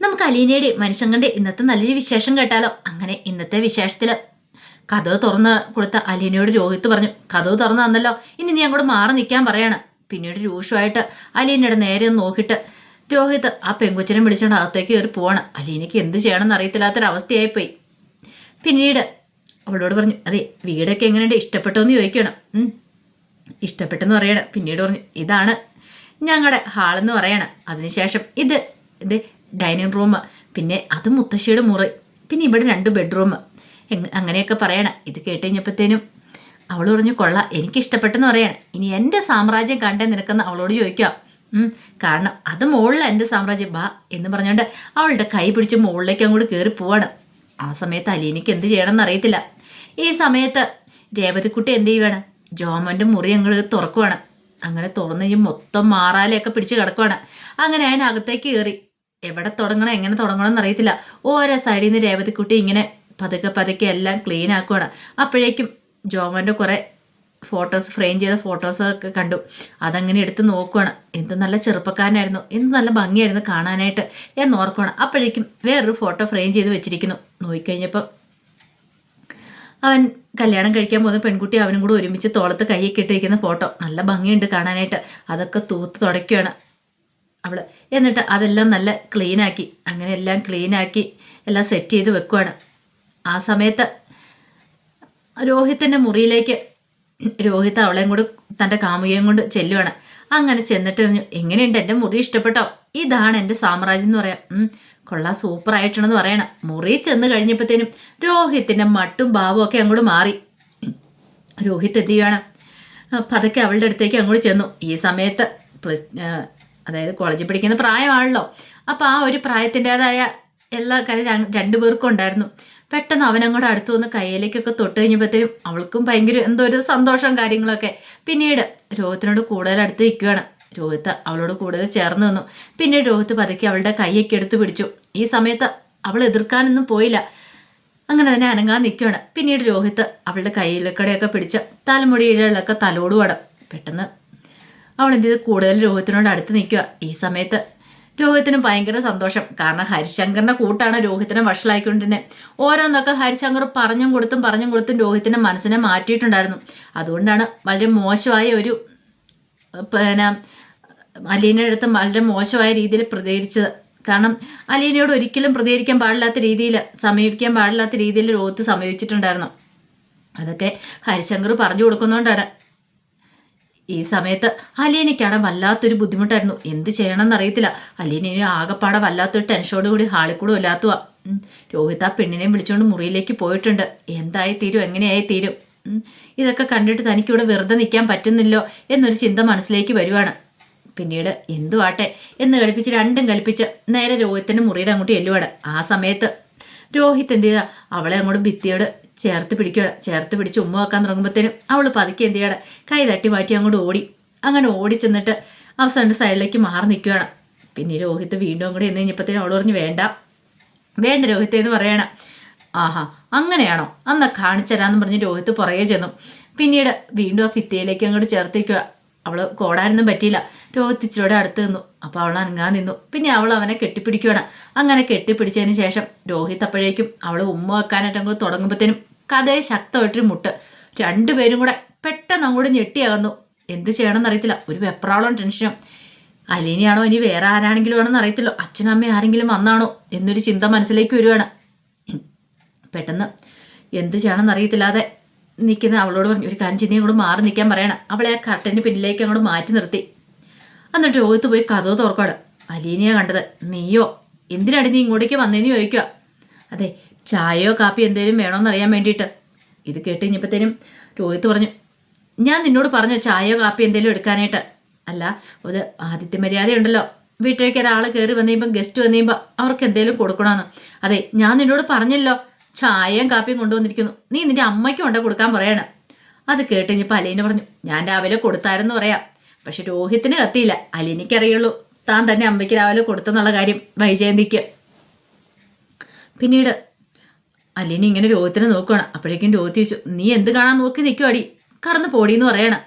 നമുക്ക് അലീനയുടെ മനുഷ്യങ്ങളുടെ ഇന്നത്തെ നല്ലൊരു വിശേഷം കേട്ടാലോ? അങ്ങനെ ഇന്നത്തെ വിശേഷത്തിൽ കഥവ് തുറന്ന് കൊടുത്ത അലീനയോട് രോഹിത്ത് പറഞ്ഞു കഥവ് തുറന്നു തന്നല്ലോ. ഇനി നീ അങ്ങോട്ട് മാറി നിൽക്കാൻ പറയാണ്. പിന്നീട് രൂക്ഷമായിട്ട് അലീനയുടെ നേരെ ഒന്ന് നോക്കിയിട്ട് രോഹിത്ത് ആ പെങ്കുച്ചനെ വിളിച്ചുകൊണ്ട് അകത്തേക്ക് കയറി പോവാണ്. അലീനയ്ക്ക് എന്ത് ചെയ്യണമെന്ന് അറിയത്തില്ലാത്തൊരവസ്ഥയായിപ്പോയി. പിന്നീട് അവളോട് പറഞ്ഞു അതെ വീടൊക്കെ എങ്ങനെയുണ്ട്? ഇഷ്ടപ്പെട്ടോ എന്ന് ചോദിക്കണം. ഇഷ്ടപ്പെട്ടെന്ന് പറയണം. പിന്നീട് പറഞ്ഞു ഇതാണ് ഞങ്ങളുടെ ഹാളെന്ന് പറയണം. അതിനുശേഷം ഇത് ഇത് ഡൈനിങ് റൂം പിന്നെ അത് മുത്തശ്ശിയുടെ മുറി പിന്നെ ഇവിടെ രണ്ട് ബെഡ്റൂം. അങ്ങനെയൊക്കെ പറയണം. ഇത് കേട്ട് കഴിഞ്ഞപ്പോഴത്തേനും അവൾ പറഞ്ഞു കൊള്ള എനിക്കിഷ്ടപ്പെട്ടെന്ന് പറയണം. ഇനി എന്റെ സാമ്രാജ്യം കണ്ടേ നിനക്കെന്ന് അവളോട് ചോദിക്കാം. കാരണം അത് മുകളിലെ എന്റെ സാമ്രാജ്യം. ബാ എന്ന് പറഞ്ഞുകൊണ്ട് അവളുടെ കൈ പിടിച്ച് മുകളിലേക്ക് അങ്ങോട്ട് കയറി പോവാണ്. ആ സമയത്ത് അലീനയ്ക്ക് എന്ത് ചെയ്യണമെന്ന് അറിയത്തില്ല. ഈ സമയത്ത് രേവതിക്കുട്ടി എന്ത് ചെയ്യുവാണ്? ജോമന്റെ മുറി അങ്ങോട്ട് തുറക്കുവാണ്. അങ്ങനെ തുറന്നു കഴിഞ്ഞ് മൊത്തം മാറാലയൊക്കെ പിടിച്ച് കിടക്കുവാണ്. അങ്ങനെ അതിനകത്തേക്ക് കയറി എവിടെ തുടങ്ങണം എങ്ങനെ തുടങ്ങണം എന്നറിയത്തില്ല. ഓരോ സൈഡിൽ നിന്ന് രേവതിക്കുട്ടി ഇങ്ങനെ പതുക്കെ പതുക്കെ എല്ലാം ക്ലീൻ ആക്കുവാണ്. അപ്പോഴേക്കും ജോമന്റെ കുറേ ഫോട്ടോസ് ഫ്രെയിം ചെയ്ത ഫോട്ടോസ് ഒക്കെ കണ്ടു. അതങ്ങനെ എടുത്ത് നോക്കുവാണ്. എന്ത് നല്ല ചെറുപ്പക്കാരനായിരുന്നു. എന്ത് നല്ല ഭംഗിയായിരുന്നു കാണാനായിട്ട് എന്ന് ഓർക്കുവാണ്. അപ്പോഴേക്കും വേറൊരു ഫോട്ടോ ഫ്രെയിം ചെയ്ത് വെച്ചിരിക്കുന്നു. നോക്കിക്കഴിഞ്ഞപ്പം അവൻ കല്യാണം കഴിക്കാൻ പോകുന്ന പെൺകുട്ടി അവനും കൂടെ ഒരുമിച്ച് തോളത്ത് കൈയൊക്കെ ഇട്ടിരിക്കുന്ന ഫോട്ടോ നല്ല ഭംഗിയുണ്ട് കാണാനായിട്ട്. അതൊക്കെ തൂത്ത് തുടയ്ക്കുകയാണ് അവൾ. എന്നിട്ട് അതെല്ലാം നല്ല ക്ലീനാക്കി. അങ്ങനെ എല്ലാം ക്ലീനാക്കി എല്ലാം സെറ്റ് ചെയ്ത് വെക്കുവാണ്. ആ സമയത്ത് രോഹിത്തിന്റെ മുറിയിലേക്ക് രോഹിത്ത് അവളെയും കൂടെ തന്റെ കാമുകയും കൊണ്ട് ചെല്ലുവാണ്. അങ്ങനെ ചെന്നിട്ട് പറഞ്ഞു എങ്ങനെയുണ്ട്? എന്റെ മുറി ഇഷ്ടപ്പെട്ടോ? ഇതാണ് എന്റെ സാമ്രാജ്യം എന്ന് പറയാം. കൊള്ളാം സൂപ്പർ ആയിട്ടുണ്ടെന്ന് പറയണം. മുറി ചെന്ന് കഴിഞ്ഞപ്പോഴത്തേനും രോഹിത്തിന്റെ മട്ടും ഭാവവും ഒക്കെ അങ്ങോട്ട് മാറി. രോഹിത് എന്ത് ചെയ്യുകയാണ് പതുക്കെ അവളുടെ അടുത്തേക്ക് അങ്ങോട്ട് ചെന്നു. ഈ സമയത്ത് അതായത് കോളേജിൽ പഠിക്കുന്ന പ്രായമാണല്ലോ. അപ്പോൾ ആ ഒരു പ്രായത്തിന്റെതായ എല്ലാ കാര്യം രണ്ടു പേർക്കും ഉണ്ടായിരുന്നു. പെട്ടെന്ന് അവനങ്ങോട്ട് അടുത്ത് വന്ന് കയ്യിലേക്കൊക്കെ തൊട്ട് കഴിഞ്ഞപ്പോഴത്തേനും അവൾക്കും ഭയങ്കര എന്തോ ഒരു സന്തോഷം കാര്യങ്ങളൊക്കെ. പിന്നീട് രോഹിത്തിനോട് കൂടുതൽ അടുത്ത് നിൽക്കുകയാണ്. രോഹിത്ത് അവളോട് കൂടുതൽ ചേർന്ന് നിന്നു. പിന്നെ രോഹിത്ത് പതുക്കെ അവളുടെ കൈയൊക്കെ എടുത്തു പിടിച്ചു. ഈ സമയത്ത് അവൾ എതിർക്കാനൊന്നും പോയില്ല. അങ്ങനെ തന്നെ അനങ്ങാൻ നിൽക്കുകയാണ്. പിന്നീട് രോഹിത്ത് അവളുടെ കയ്യിലക്കടയൊക്കെ പിടിച്ച് തലമുടിയിലൊക്കെ തലോടുവാണ്. പെട്ടെന്ന് അവൾ എന്ത് ചെയ്ത് കൂടുതൽ രോഹിത്തിനോട് അടുത്ത് നിൽക്കുക? ഈ സമയത്ത് രോഹിത്തിന് ഭയങ്കര സന്തോഷം. കാരണം ഹരിശങ്കറിന്റെ കൂട്ടാണ് രോഹിത്തിനെ വഷളായിക്കൊണ്ടിരുന്നത് ഓരോന്നൊക്കെ ഹരിശങ്കർ പറഞ്ഞും കൊടുത്തും പറഞ്ഞും കൊടുത്തും രോഹിത്തിന്റെ മനസ്സിനെ മാറ്റിയിട്ടുണ്ടായിരുന്നു. അതുകൊണ്ടാണ് വളരെ മോശമായ ഒരു പിന്നെ അലീനയുടെ അടുത്ത് വളരെ മോശമായ രീതിയിൽ പ്രതികരിച്ചത്. കാരണം അലീനയോട് ഒരിക്കലും പ്രതികരിക്കാൻ പാടില്ലാത്ത രീതിയിൽ സമീപിക്കാൻ പാടില്ലാത്ത രീതിയിൽ രോഹിത്ത് സമീപിച്ചിട്ടുണ്ടായിരുന്നു. അതൊക്കെ ഹരിശങ്കർ പറഞ്ഞു കൊടുക്കുന്നതുകൊണ്ടാണ് ഈ സമയത്ത് അലീനയ്ക്കാണ് വല്ലാത്തൊരു ബുദ്ധിമുട്ടായിരുന്നു. എന്ത് ചെയ്യണമെന്ന് അറിയത്തില്ല അലീനയെ ആകെപ്പാടെ വല്ലാത്തൊരു ടെൻഷനോട് കൂടി ഹാളിൽ കൂടെ വല്ലാത്തുക രോഹിത് ആ പെണ്ണിനെയും വിളിച്ചുകൊണ്ട് മുറിയിലേക്ക് പോയിട്ടുണ്ട്. എന്തായി തീരും? എങ്ങനെയായി തീരും? ഇതൊക്കെ കണ്ടിട്ട് തനിക്കിവിടെ വെറുതെ നിൽക്കാൻ പറ്റുന്നില്ലോ എന്നൊരു ചിന്ത മനസ്സിലേക്ക് വരുവാണ്. പിന്നീട് എന്തുവാട്ടെ എന്ന് കളിപ്പിച്ച് രണ്ടും കളിപ്പിച്ച് നേരെ രോഹിത്തിന്റെ മുറിയുടെ അങ്ങോട്ട് എല്ലുവാണ് ആ സമയത്ത് രോഹിത് എന്ത് ചെയ്യുക അവളെ അങ്ങോട്ട് ഭിത്തിയോട് ചേർത്ത് പിടിക്കുകയാണ് ചേർത്ത് പിടിച്ച് ഉമ്മ വെക്കാൻ തുടങ്ങുമ്പോഴത്തേനും അവൾ പതുക്കെ എന്ത് ചെയ്യണം? കൈ തട്ടി മാറ്റി അങ്ങോട്ട് ഓടി. അങ്ങനെ ഓടി ചെന്നിട്ട് അവസാനം സൈഡിലേക്ക് മാറി നിൽക്കുകയാണ്. പിന്നെ രോഹിത്ത് വീണ്ടും അങ്ങോട്ട് എന്ന് കഴിഞ്ഞപ്പോഴത്തേനും അവൾ പറഞ്ഞ് വേണ്ട. വേണ്ട രോഹിത്തെ എന്ന് പറയണം. ആഹാ അങ്ങനെയാണോ? അന്ന് കാണിച്ചു തരാമെന്ന് പറഞ്ഞ് രോഹിത്ത് പുറകെ ചെന്നു. പിന്നീട് വീണ്ടും ആ ഫിത്തയിലേക്ക് അങ്ങോട്ട് ചേർത്തേക്കുക അവൾ കോടാനൊന്നും പറ്റിയില്ല. രോഹിത് ഇച്ചിരിയോടെ അടുത്ത് നിന്നു. അപ്പോൾ അവൾ അനങ്ങാൻ നിന്നു. പിന്നെ അവൾ അവനെ കെട്ടിപ്പിടിക്കുകയാണ്. അങ്ങനെ കെട്ടിപ്പിടിച്ചതിന് ശേഷം രോഹിത് അപ്പോഴേക്കും അവൾ ഉമ്മ വെക്കാനായിട്ട് അങ്ങോട്ട് തുടങ്ങുമ്പോഴത്തേനും കഥയെ ശക്തമായിട്ടൊരു മുട്ട്. രണ്ടുപേരും കൂടെ പെട്ടെന്ന് അങ്ങോട്ട് ഞെട്ടിയാകുന്നു. എന്ത് ചെയ്യണമെന്ന് അറിയത്തില്ല. ഒരു വെപ്രാളം ടെൻഷനും അലീനയാണോ ഇനി വേറെ ആരാണെങ്കിലും ആണെന്ന് അറിയത്തില്ലോ. അച്ഛനും അമ്മയും ആരെങ്കിലും വന്നാണോ എന്നൊരു ചിന്ത മനസ്സിലേക്ക് വരുവാണ്. പെട്ടെന്ന് എന്ത് ചെയ്യണമെന്ന് അറിയത്തില്ലാതെ നിൽക്കുന്ന അവളോട് പറഞ്ഞു. ഒരു കാര്യം ചിന്തയും കൂടെ മാറി നിൽക്കാൻ പറയണം. അവളെ ആ കർട്ടന്റെ പിന്നിലേക്ക് അങ്ങോട്ട് മാറ്റി നിർത്തി. എന്നിട്ട് രോഹിത്ത് പോയി കഥവ് തുറക്കാണ് അലീനയാണ് കണ്ടത്. നീയോ? എന്തിനാണ് നീ ഇങ്ങോട്ടേക്ക് വന്നേന്ന് ചോദിക്കുക അതെ ചായയോ കാപ്പിയോ എന്തേലും വേണമെന്നറിയാൻ വേണ്ടിയിട്ട്. ഇത് കേട്ട് കഴിഞ്ഞപ്പോഴത്തേനും രോഹിത്ത് പറഞ്ഞു ഞാൻ നിന്നോട് പറഞ്ഞു ചായയോ കാപ്പിയോ എന്തേലും എടുക്കാനായിട്ട്. അല്ല അത് ആദ്യത്തെ മര്യാദയുണ്ടല്ലോ. വീട്ടിലേക്ക് ഒരാൾ കയറി വന്നു കഴിയുമ്പോൾ ഗസ്റ്റ് വന്നു കഴിയുമ്പോൾ അവർക്ക് എന്തേലും കൊടുക്കണമെന്ന് അതെ ഞാൻ നിന്നോട് പറഞ്ഞല്ലോ ചായയും കാപ്പിയും കൊണ്ടുവന്നിരിക്കുന്നു. നീ നിന്റെ അമ്മയ്ക്കും കൊണ്ട് കൊടുക്കാൻ പറയണം. അത് കേട്ട് കഴിഞ്ഞപ്പോൾ അലീന പറഞ്ഞു ഞാൻ രാവിലെ കൊടുത്തായിരുന്നു പറയാം. പക്ഷെ രോഹിത്തിന് കത്തിയില്ല. അലീനയ്ക്ക് അറിയുള്ളൂ താൻ തന്നെ അമ്മയ്ക്ക് രാവിലെ കൊടുത്തെന്നുള്ള കാര്യം വൈജയന്തിക്ക്. പിന്നീട് അലീന ഇങ്ങനെ രോഹിത്തിനെ നോക്കുകയാണ് അപ്പോഴേക്കും രോഹിത് ചോദിച്ചു നീ എന്ത് കാണാൻ നോക്കി നിൽക്കും അടി കടന്ന് പോടിയെന്ന് പറയണം.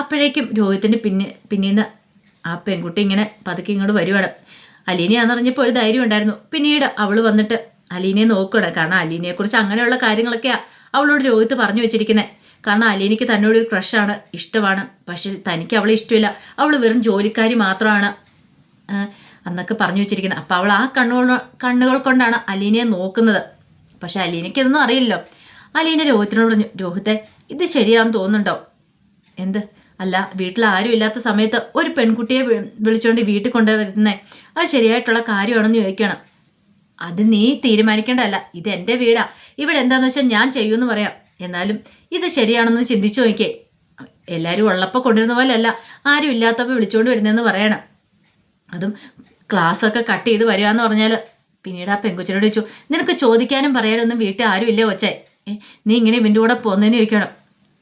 അപ്പോഴേക്കും രോഹിത്തിന്റെ പിന്നെ പിന്നീന്ന് ആ പെൺകുട്ടി ഇങ്ങനെ പതുക്കെ ഇങ്ങോട്ട് വരുവാണ്. അലീനയാന്ന് പറഞ്ഞപ്പോൾ ഒരു ധൈര്യം ഉണ്ടായിരുന്നു. പിന്നീട് അവൾ വന്നിട്ട് അലീനയെ നോക്കണം കാരണം അലീനയെക്കുറിച്ച് അങ്ങനെയുള്ള കാര്യങ്ങളൊക്കെയാണ് അവളോട് രോഹിത്ത് പറഞ്ഞു വെച്ചിരിക്കുന്നത് കാരണം അലീനയ്ക്ക് തന്നോട് ഒരു ക്രഷാണ് ഇഷ്ടമാണ്. പക്ഷെ തനിക്ക് അവളെ ഇഷ്ടമില്ല. അവൾ വെറും ജോലിക്കാരി മാത്രമാണ് എന്നൊക്കെ പറഞ്ഞു വെച്ചിരിക്കുന്നത് അപ്പോൾ അവൾ ആ കണ്ണുകൾ കണ്ണുകൾ കൊണ്ടാണ് അലീനയെ നോക്കുന്നത്. പക്ഷെ അലീനയ്ക്ക് ഇതൊന്നും അറിയില്ലല്ലോ. അലീന രോഹിത്തിനോട് പറഞ്ഞു രോഹിത്തെ ഇത് ശരിയാന്ന് തോന്നുന്നുണ്ടോ? എന്ത്? അല്ല വീട്ടിൽ ആരും ഇല്ലാത്ത സമയത്ത് ഒരു പെൺകുട്ടിയെ വിളിച്ചുകൊണ്ട് വീട്ടിൽ കൊണ്ടുവരുന്നേ. അത് ശരിയായിട്ടുള്ള കാര്യമാണെന്ന് ചോദിക്കണം. അത് നീ തീരുമാനിക്കേണ്ടതല്ല. ഇത് എന്റെ വീടാ. ഇവിടെ എന്താണെന്ന് വെച്ചാൽ ഞാൻ ചെയ്യുമെന്ന് പറയാം. എന്നാലും ഇത് ശരിയാണെന്ന് ചിന്തിച്ചു നോക്കിയേ. എല്ലാവരും ഉള്ളപ്പോൾ കൊണ്ടിരുന്ന പോലെ അല്ല ആരും ഇല്ലാത്തപ്പോൾ വിളിച്ചുകൊണ്ട് വരുന്നതെന്ന് പറയണം. അതും ക്ലാസ്സൊക്കെ കട്ട് ചെയ്ത് വരിക എന്ന് പറഞ്ഞാൽ പിന്നീട് ആ പെങ്കുച്ചനോട് ചോദിച്ചു നിനക്ക് ചോദിക്കാനും പറയാനൊന്നും വീട്ടിൽ ആരും ഇല്ലേ ഒച്ചേ നീ ഇങ്ങനെ ഇവന്റെ കൂടെ പോകുന്നതിന് ചോദിക്കണം.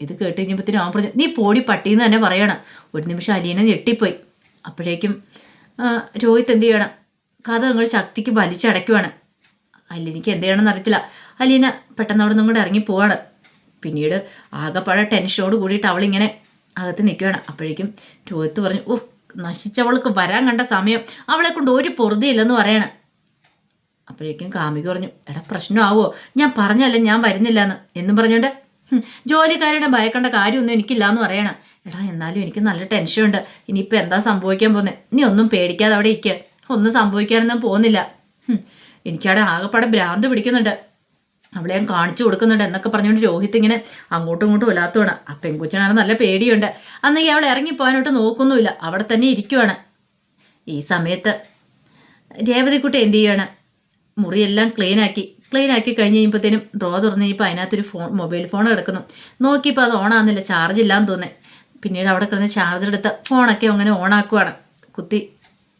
ഇത് കേട്ട് കഴിഞ്ഞപ്പോഴത്തേനും അവൻ പറഞ്ഞു നീ പോടി പട്ടിന്ന് തന്നെ പറയണം. ഒരു നിമിഷം അലീന ഞെട്ടിപ്പോയി. അപ്പോഴേക്കും രോഹിത് എന്ത് ചെയ്യണം? കഥ നിങ്ങൾ ശക്തിക്ക് വലിച്ചടയ്ക്കുവാണ് അലീനയ്ക്ക് എന്ത് ചെയ്യണമെന്ന് അറിയത്തില്ല. അലീന പെട്ടെന്ന് അവിടെ നിന്നും കൂടെ ഇറങ്ങി പോവാണ്. പിന്നീട് ആകെപ്പാടെ ടെൻഷനോട് കൂടിയിട്ട് അവളിങ്ങനെ അകത്ത് നിൽക്കുകയാണ് അപ്പോഴേക്കും രോഹിത്ത് പറഞ്ഞു ഓ നശിച്ചവൾക്ക് വരാൻ കണ്ട സമയം. അവളെ കൊണ്ട് ഒരു പൊറുതിയില്ലെന്ന് പറയണം. അപ്പോഴേക്കും കാമിക പറഞ്ഞു എടാ പ്രശ്നമാവോ? ഞാൻ പറഞ്ഞല്ലേ ഞാൻ വരുന്നില്ല എന്ന് എന്നും പറഞ്ഞോണ്ട് "ഹും, ജോലിക്കാരുടെ ഭയക്കേണ്ട കാര്യമൊന്നും എനിക്കില്ല എന്ന് പറയണം. എടാ എന്നാലും എനിക്ക് നല്ല ടെൻഷനുണ്ട്. ഇനിയിപ്പോൾ എന്താ സംഭവിക്കാൻ പോകുന്നത് നീ ഒന്നും പേടിക്കാതെ അവിടെ ഇരിക്കുക ഒന്നും സംഭവിക്കാനൊന്നും പോകുന്നില്ല. എനിക്കവിടെ ആകെപ്പാടെ ഭ്രാന്ത് പിടിക്കുന്നുണ്ട്. അവളെ ഞാൻ കാണിച്ചു കൊടുക്കുന്നുണ്ട് എന്നൊക്കെ പറഞ്ഞുകൊണ്ട് രോഹിത് ഇങ്ങനെ അങ്ങോട്ടും ഇങ്ങോട്ടും ഇല്ലാത്തതാണ് ആ പെൺകുച്ചനാണ് നല്ല പേടിയുണ്ട്. അന്നെങ്കിൽ അവൾ ഇറങ്ങിപ്പോകാനോട്ട് നോക്കൊന്നുമില്ല. അവിടെ തന്നെ ഇരിക്കുവാണ്. ഈ സമയത്ത് രേവതിക്കുട്ടി എന്ത് ചെയ്യാണ്? മുറിയെല്ലാം ക്ലീൻ ആക്കി. ക്ലീൻ ആക്കി കഴിഞ്ഞ് കഴിയുമ്പോഴത്തേനും ഡ്രോ തുറന്ന് കഴിഞ്ഞപ്പോൾ അതിനകത്തൊരു ഫോൺ മൊബൈൽ ഫോൺ കിടക്കുന്നു. നോക്കിയപ്പോൾ അത് ഓണാകുന്നില്ല ചാർജ് ഇല്ലാന്ന് തോന്നേ പിന്നീട് അവിടെ കിടന്ന് ചാർജ് എടുത്ത് ഫോണൊക്കെ അങ്ങനെ ഓണാക്കുവാണ് കുത്തി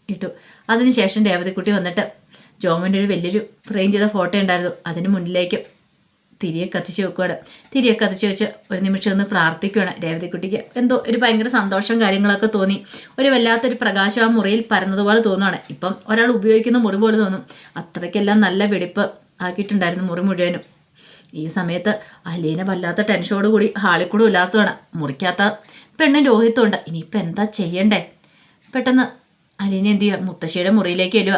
ഇട്ടു. അതിനുശേഷം രേവതിക്കുട്ടി വന്നിട്ട് ജോമന്റെ ഒരു വലിയൊരു ഫ്രെയിം ചെയ്ത ഫോട്ടോ ഉണ്ടായിരുന്നു. അതിന് മുന്നിലേക്ക് തിരിയെ കത്തിച്ച് വെക്കുകയാണ് തിരിയെ കത്തിച്ച് വെച്ച് ഒരു നിമിഷം ഒന്ന് പ്രാർത്ഥിക്കുകയാണ് രേവതിക്കുട്ടിക്ക് എന്തോ ഒരു ഭയങ്കര സന്തോഷം കാര്യങ്ങളൊക്കെ തോന്നി. ഒരു വല്ലാത്തൊരു പ്രകാശം ആ മുറിയിൽ പരന്നതുപോലെ തോന്നുകയാണ് ഇപ്പം ഒരാൾ ഉപയോഗിക്കുന്ന മുറി പോലെ തോന്നും. അത്രയ്ക്കെല്ലാം നല്ല വെടിപ്പ് ആക്കിയിട്ടുണ്ടായിരുന്നു മുറി മുഴുവനും. ഈ സമയത്ത് അലീന വല്ലാത്ത ടെൻഷനോട് കൂടി ഹാളിൽ കൂടെ ഇല്ലാത്തതാണ് മുറിക്കാത്ത പെണ്ണ് രോഹിത്തുണ്ട് ഇനിയിപ്പോൾ എന്താ ചെയ്യണ്ടേ? പെട്ടെന്ന് അലീന എന്ത് ചെയ്യുക മുത്തശ്ശിയുടെ മുറിയിലേക്ക് വരുക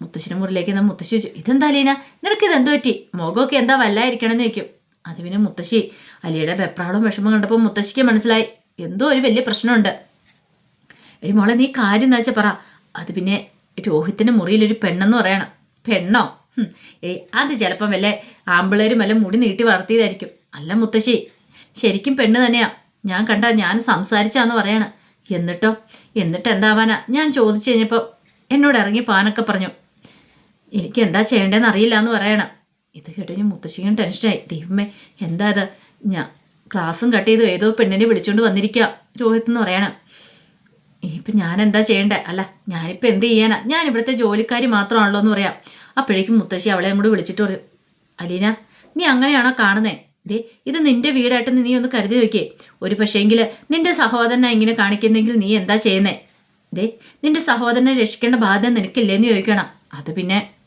മുത്തശ്ശിയുടെ മുറിലേക്ക് എന്നാൽ മുത്തശ്ശി ചോദിച്ചു ഇതെന്താ അലീന? നിനക്ക് എന്ത് പറ്റി? മുഖമൊക്കെ എന്താ വല്ലായിരിക്കണം എന്ന് ചോദിക്കും. അത് പിന്നെ മുത്തശ്ശി അലിയുടെ വെപ്രാളും വിഷമം കണ്ടപ്പോൾ മുത്തശ്ശിക്ക് മനസ്സിലായി എന്തോ ഒരു വലിയ പ്രശ്നമുണ്ട്. എടി മോളെ നീ കാര്യം എന്താ വെച്ചാൽ പറ. അത് പിന്നെ രോഹിത്തിന്റെ മുറിയിലൊരു പെണ്ണെന്ന് പറയണം. പെണ്ണോ? ഏയ് അത് ചിലപ്പം വല്ല ആമ്പിളേരും വല്ല മുടി നീട്ടി വളർത്തിയതായിരിക്കും. അല്ല മുത്തശ്ശി ശരിക്കും പെണ്ണ് തന്നെയാ. ഞാൻ കണ്ട ഞാൻ സംസാരിച്ചാന്ന് പറയണം. എന്നിട്ടോ? എന്നിട്ട് എന്താവാനാ ഞാൻ ചോദിച്ചു കഴിഞ്ഞപ്പോൾ എന്നോട് ഇറങ്ങി പാനൊക്കെ പറഞ്ഞു. എനിക്ക് എന്താ ചെയ്യേണ്ടതെന്ന് അറിയില്ല എന്ന് പറയണം. ഇത് കേട്ട് മുത്തശ്ശിക്കും ടെൻഷനായി. ദൈവമേ എന്താ ഇത്? ഞാൻ ക്ലാസ്സും കട്ട് ചെയ്തു. ഏതോ പെണ്ണിനെ വിളിച്ചുകൊണ്ട് വന്നിരിക്കുക രോഹിത് എന്ന് പറയണം. ഇനിയിപ്പോൾ ഞാൻ എന്താ ചെയ്യണ്ടേ? അല്ല ഞാനിപ്പോൾ എന്ത് ചെയ്യാനാ? ഞാൻ ഇവിടുത്തെ ജോലിക്കാരി മാത്രമാണല്ലോ എന്ന് പറയാം. അപ്പോഴേക്കും മുത്തശ്ശി അവളെ കൂടി വിളിച്ചിട്ട് പറയും അലീന നീ അങ്ങനെയാണോ കാണുന്നേ? ദേ ഇത് നിന്റെ വീടായിട്ട് നീ ഒന്ന് കരുതി വയ്ക്കേ ഒരു പക്ഷേങ്കിൽ നിന്റെ സഹോദരനെ ഇങ്ങനെ കാണിക്കുന്നെങ്കിൽ നീ എന്താ ചെയ്യുന്നേ? ദേ നിന്റെ സഹോദരനെ രക്ഷിക്കേണ്ട ബാധ്യത നിനക്കില്ലേന്ന് ചോദിക്കണം. അത് പിന്നെ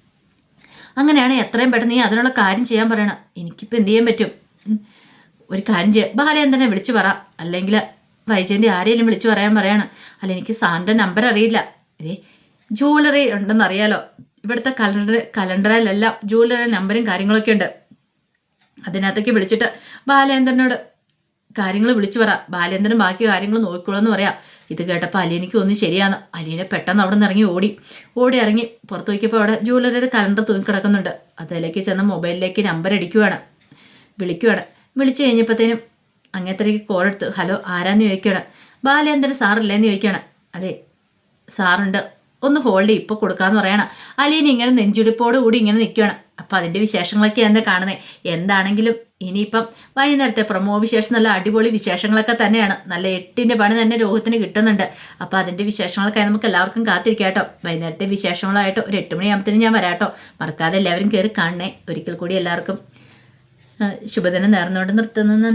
അങ്ങനെയാണ് എത്രയും പെട്ടെന്ന് നീ അതിനുള്ള കാര്യം ചെയ്യാൻ പറയണം. എനിക്കിപ്പോൾ എന്ത് ചെയ്യാൻ പറ്റും? ഒരു കാര്യം ചെയ്യാം. ബാലേന്ദ്രനെ വിളിച്ചു പറ? അല്ലെങ്കിൽ വൈജയന്തി ആരെയും വിളിച്ചു പറയാൻ പറയണം. അല്ല എനിക്ക് സാറിന്റെ നമ്പർ അറിയില്ല. ഇതേ ജ്വല്ലറി ഉണ്ടെന്ന് അറിയാലോ. ഇവിടുത്തെ കലണ്ടർ കലണ്ടറിലെല്ലാം ജ്വല്ലറി നമ്പറും കാര്യങ്ങളൊക്കെ ഉണ്ട്. അതിനകത്തേക്ക് വിളിച്ചിട്ട് ബാലേന്ദ്രനോട് കാര്യങ്ങൾ വിളിച്ചു പറ. ബാലേന്ദ്രൻ ബാക്കി കാര്യങ്ങൾ നോക്കിക്കോളെന്ന് പറയാം. ഇത് കേട്ടപ്പോൾ അലീനയ്ക്ക് ഒന്ന് ശരിയാണ്. അലീന പെട്ടെന്ന് അവിടെ നിന്ന് ഇറങ്ങി ഓടി. ഓടി ഇറങ്ങി പുറത്ത് നോക്കിയപ്പോൾ അവിടെ ജൂവലറിയുടെ കലണ്ടർ തൂങ്ങിക്കിടക്കുന്നുണ്ട് അതിലേക്ക് ചെന്ന് മൊബൈലിലേക്ക് നമ്പർ അടിക്കുവാണ്. വിളിക്കുവാണ്. വിളിച്ചു കഴിഞ്ഞപ്പോഴത്തേനും അങ്ങനത്തേക്ക് കോൾ എടുത്ത് ഹലോ ആരാന്ന് ചോദിക്കുകയാണ് ബാലേന്ദ്രൻ സാറില്ലേന്ന് ചോദിക്കുകയാണ് അതെ സാറുണ്ട് ഒന്ന് ഹോൾഡ് ഇപ്പോൾ കൊടുക്കാന്ന് പറയണം. അലീന ഇങ്ങനെ നെഞ്ചിടിപ്പോട് കൂടി ഇങ്ങനെ നിൽക്കുകയാണ് അപ്പോൾ അതിന്റെ വിശേഷങ്ങളൊക്കെ എന്താ കാണുന്നത് എന്താണെങ്കിലും ഇനിയിപ്പം വൈകുന്നേരത്തെ പ്രമോ വിശേഷം നല്ല അടിപൊളി വിശേഷങ്ങളൊക്കെ തന്നെയാണ്. നല്ല എട്ടിന്റെ പണി തന്നെ രോഗത്തിന് കിട്ടുന്നുണ്ട്. അപ്പോൾ അതിന്റെ വിശേഷങ്ങളൊക്കെ നമുക്ക് എല്ലാവർക്കും കാത്തിരിക്കാം കേട്ടോ. വൈകുന്നേരത്തെ വിശേഷങ്ങളായിട്ട് ഒരു എട്ട് മണിയാകുമ്പത്തേനും ഞാൻ വരാട്ടോ മറക്കാതെ എല്ലാവരും കയറി കാണണേ. ഒരിക്കൽ കൂടി എല്ലാവർക്കും ശുഭദിനം നേർന്നുകൊണ്ട് നിർത്തുന്നു.